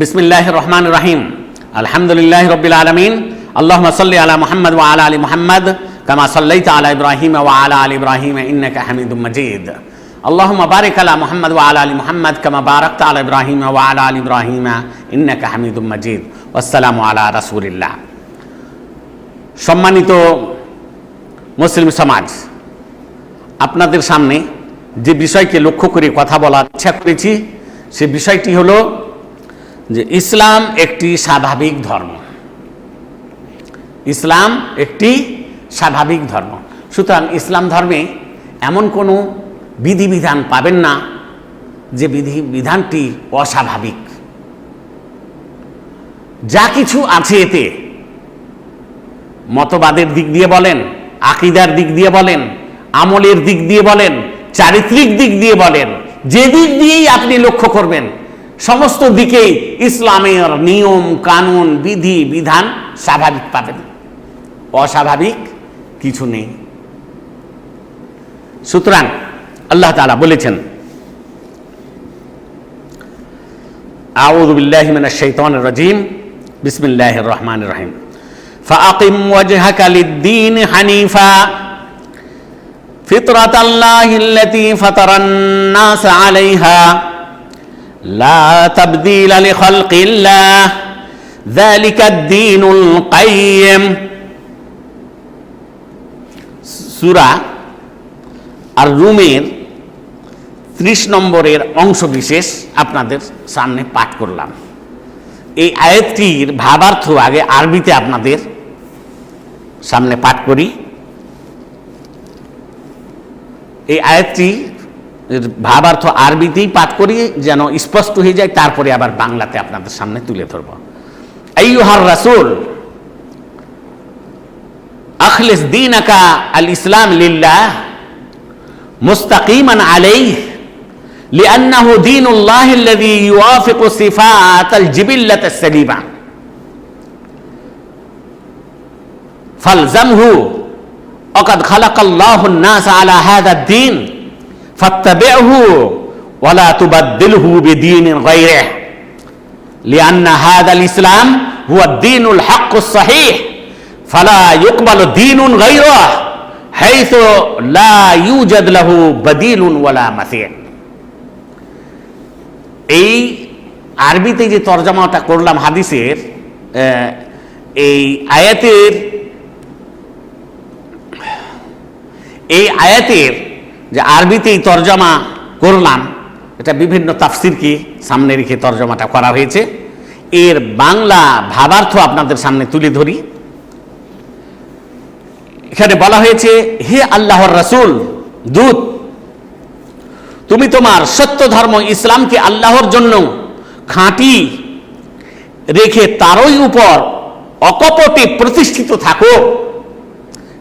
বিসমিল্লাহ রহমান রাহিম আলহামদুলিল্লাহ রবিল আলমিন আল্লাহ সাল্লি আলা মোহাম্মদ ওয়া আলা আলী মোহাম্মদ কামা সাল্লাইতা আলা ইব্রাহিম ওয়া আলা আলী ইব্রাহিম ইন্নাকা হামিদুম মাজিদ اللهم بارك على محمد وعلى ال محمد كما باركت على ابراهيم وعلى ال ابراهيم انك حميد مجيد والسلام على رسول الله সম্মানিত মুসলিম সমাজ আপনাদের সামনে যে বিষয়কে লক্ষ্য করে কথা বলার ইচ্ছা করেছি সে বিষয়টি হলো যে ইসলাম একটি স্বাভাবিক ধর্ম। ইসলাম একটি স্বাভাবিক ধর্ম। সুতরাং ইসলাম ধর্মে এমন কোনো বিধিবিধান পাবেন না যে বিধি বিধানটি অস্বাভাবিক। যা কিছু আছে এতে মতবাদের দিক দিয়ে বলেন, আকিদার দিক দিয়ে বলেন, আমলের দিক দিয়ে বলেন, চারিত্রিক দিক দিয়ে বলেন, যে দিক দিয়েই আপনি লক্ষ্য করবেন সমস্ত দিকেই ইসলামের নিয়ম, কানুন, বিধি, বিধান স্বাভাবিক পাবেন। অস্বাভাবিক কিছু নেই। সুতরাং আল্লাহ তালা বলেছেন, আউযু বিল্লাহি মিনাশ শাইতানির রাজিম, বিসমিল্লাহির রহমান রহিম। ফাআকিম ওয়াজহাকা লিদ্দীন হানিফা ফিতরাতাল্লাহিল্লাতী ফাতারান নাস আলাইহা। লা তাবদিল আলি খালকিল্লাহ যালিকা দ্বীনুল কাইয়্যিম। সূরা আর রুমের ত্রিশ নম্বরের অংশ বিশেষ আপনাদের সামনে পাঠ করলাম। এই আয়াতটির ভাবার্থ আগে আরবিতে আপনাদের সামনে পাঠ করি। এই আয়াতটি ভাবার্থ আরবিতেই পাঠ করি যেন স্পষ্ট হয়ে যায় তারপরে আবার বাংলাতে আপনাদের সামনে তুলে ধরব আইয়ুহার রাসূল আখলিস দীনাকা আল ইসলাম লিল্লাহ মুস্তাকিমান আলাইহ لأنه دين الله الذي يوافق صفات الجبلة السليمة فالزمه وقد خلق الله الناس على هذا الدين ফাত্তাবিহু ওয়ালা তুবাদ্দিলহু বিদীনিন গায়রিহ, লিআন্না হাদাল ইসলাম হুয়া দীনুল হাক্কুস সাহিহ, ফালা ইউকবালু দীনুন গায়রুহ, হাইসু লা ইউজাদ লাহু বাদিলুন ওয়ালা মাসিহ। এই আরবিতে যে তর্জমাটা করলাম হাদিসের এই আয়াতের এই আয়াতের যে আরবিতে এই তর্জমা করলাম, এটা বিভিন্ন তাফসিরকে সামনে রেখে তর্জমাটা করা হয়েছে। এর বাংলা ভাবার্থ আপনাদের সামনে তুলে ধরি। এখানে বলা হয়েছে, হে আল্লাহর রাসূল, দূত, তুমি তোমার সত্য ধর্ম ইসলামকে আল্লাহর জন্য খাঁটি রেখে তারই উপর অকপটে প্রতিষ্ঠিত থাকো।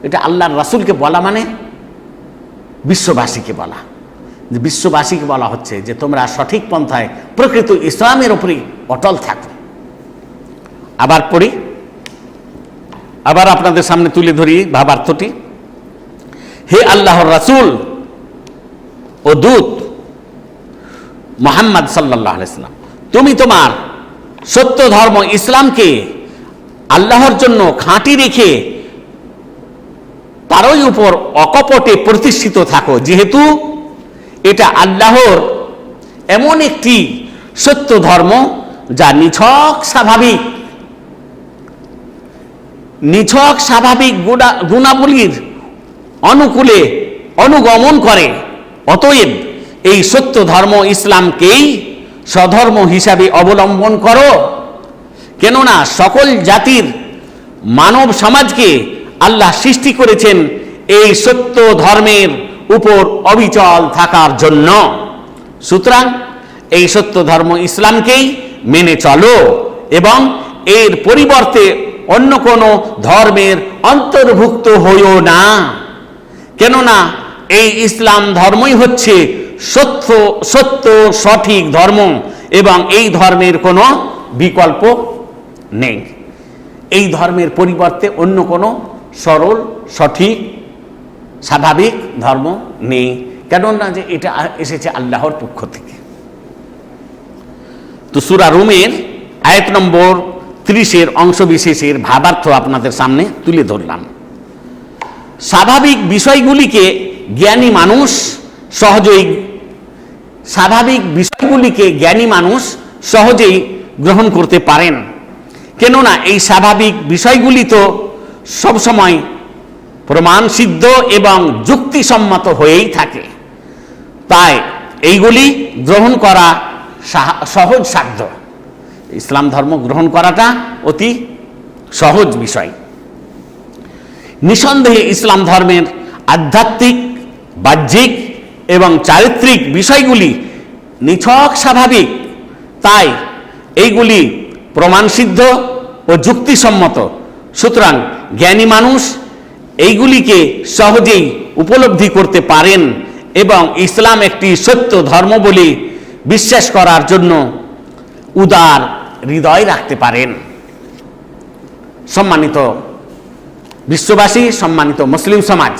এটা আল্লাহর রাসূলকে বলা মানে বিশ্ববাসীকে বলা। যে বিশ্ববাসীকে বলা হচ্ছে যে তোমরা সঠিক পন্থায় প্রকৃত ইসলামের উপরেই অটল থাকো। আবার পড়ি। আবার আপনাদের সামনে তুলে ধরি ভাবার্থটি। হে আল্লাহর রাসূল ও দূত মোহাম্মদ সাল্লাহ আলাইসাল্লাম তুমি তোমার সত্য ধর্ম ইসলামকে আল্লাহর জন্য খাঁটি রেখে তারই উপর অকপটে প্রতিষ্ঠিত থাকো। যেহেতু এটা আল্লাহর এমন একটি সত্য ধর্ম যা নিছক স্বাভাবিক। নিছক স্বাভাবিক গুণা গুণাবলীর অনুকূলে অনুগমন করে। অতএব এই সত্য ধর্ম ইসলামকেই স্বধর্ম হিসাবে অবলম্বন করো। কেননা সকল জাতির মানব সমাজকে আল্লাহ সৃষ্টি করেছেন এই সত্য ধর্মের উপর অবিচল থাকার জন্য। সুতরাং এই সত্য ধর্ম ইসলামকেই মেনে চলো এবং এর পরিবর্তে অন্য কোনো ধর্মের অন্তর্ভুক্ত হইও না। কেননা এই ইসলাম ধর্মই হচ্ছে সত্য সত্য, সঠিক ধর্ম এবং এই ধর্মের কোনো বিকল্প নেই। এই ধর্মের পরিবর্তে অন্য কোনো সরল, সঠিক, স্বাভাবিক ধর্ম নেই। কেননা যে এটা এসেছে আল্লাহর পক্ষ থেকে। তো সুরা রুমের আয়াত নম্বর ত্রিশের অংশবিশেষের ভাবার্থ আপনাদের সামনে তুলে ধরলাম। স্বাভাবিক বিষয়গুলিকে জ্ঞানী মানুষ সহজেই স্বাভাবিক বিষয়গুলিকে জ্ঞানী মানুষ সহজেই গ্রহণ করতে পারেন। কেননা এই স্বাভাবিক বিষয়গুলি তো সবসময় প্রমাণসিদ্ধ এবং যুক্তিসম্মত হয়েই থাকে। তাই এইগুলি গ্রহণ করা সাহা- সহজ সাধ্য। ইসলাম ধর্ম গ্রহণ করাটা অতি সহজ বিষয়। নিঃসন্দেহে ইসলাম ধর্মের আধ্যাত্মিক, বাহ্যিক এবং চারিত্রিক বিষয়গুলি নিছক স্বাভাবিক। তাই এইগুলি প্রমাণসিদ্ধ ও যুক্তিসম্মত। সুতরাং জ্ঞানী মানুষ এইগুলিকে সহজেই উপলব্ধি করতে পারেন এবং ইসলাম একটি সত্য ধর্ম বলে বিশ্বাস করার জন্য উদার হৃদয় রাখতে পারেন। সম্মানিত বিশ্ববাসী, সম্মানিত মুসলিম সমাজ,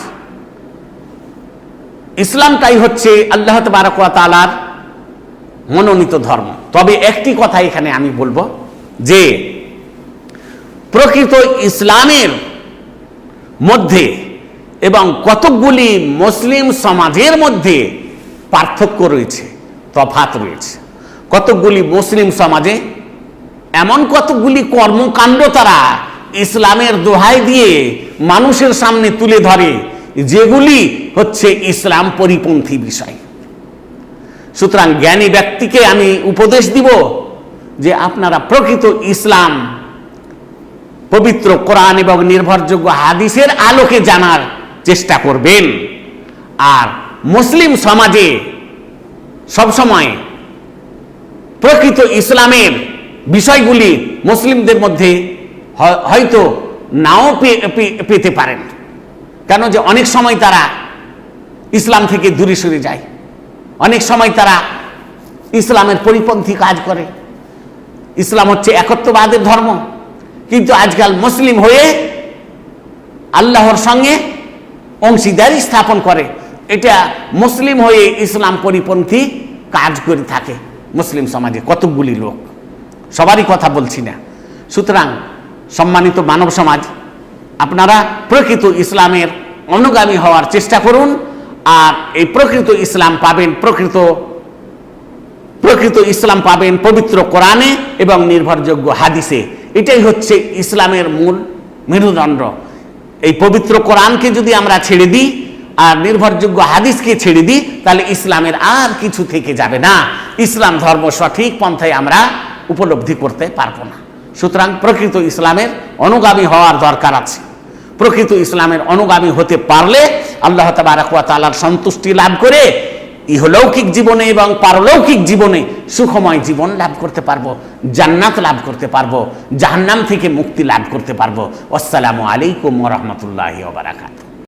ইসলামটাই হচ্ছে আল্লাহ তালার মনোনীত ধর্ম। তবে একটি কথা এখানে আমি বলব যে প্রকৃত ইসলামের মধ্যে এবং কতকগুলি মুসলিম সমাজের মধ্যে পার্থক্য রয়েছে তফাত রয়েছে। কতকগুলি মুসলিম সমাজে এমন কতকগুলি কর্মকাণ্ড তারা ইসলামের দোহাই দিয়ে মানুষের সামনে তুলে ধরে, যেগুলি হচ্ছে ইসলাম পরিপন্থী বিষয়। সুতরাং জ্ঞানী ব্যক্তিকে আমি উপদেশ দিব যে আপনারা প্রকৃত ইসলাম পবিত্র কোরআন এবং নির্ভরযোগ্য হাদিসের আলোকে জানার চেষ্টা করবেন। আর মুসলিম সমাজে সবসময় প্রকৃত ইসলামের বিষয়গুলি মুসলিমদের মধ্যে হয়তো নাও পেতে পারেন। কেন যে অনেক সময় তারা ইসলাম থেকে দূরে সরে যায়। অনেক সময় তারা ইসলামের পরিপন্থী কাজ করে। ইসলাম হচ্ছে একত্ববাদের ধর্ম। কিন্তু আজকাল মুসলিম হয়ে আল্লাহর সঙ্গে অংশীদারি স্থাপন করে। এটা মুসলিম হয়ে ইসলাম পরিপন্থী কাজ করে থাকে মুসলিম সমাজে, কতকগুলি লোক। সবারই কথা বলছি না। সুতরাং সম্মানিত মানব সমাজ, আপনারা প্রকৃত ইসলামের অনুগামী হওয়ার চেষ্টা করুন আর এই প্রকৃত ইসলাম পাবেন প্রকৃত প্রকৃত ইসলাম পাবেন পবিত্র কোরআনে এবং নির্ভরযোগ্য হাদিসে। এটাই হচ্ছে ইসলামের মূল মেরুদণ্ড। এই পবিত্র কোরআনকে যদি আমরা ছেড়ে দিই আর নির্ভরযোগ্য হাদিসকে ছেড়ে দিই, তাহলে ইসলামের আর কিছু থেকে যাবে না। ইসলাম ধর্ম সঠিক পন্থায় আমরা উপলব্ধি করতে পারব না। সুতরাং প্রকৃত ইসলামের অনুগামী হওয়ার দরকার আছে। প্রকৃত ইসলামের অনুগামী হতে পারলে আল্লাহ তালার সন্তুষ্টি লাভ করে ইহলৌকিক জীবনে এবং পারলৌকিক জীবনে সুখময় জীবন লাভ করতে পারব, জান্নাত লাভ করতে পারব, জাহান্নাম থেকে মুক্তি লাভ করতে পারব। আসসালামু আলাইকুম রহমতুল্লাহ বারাকাত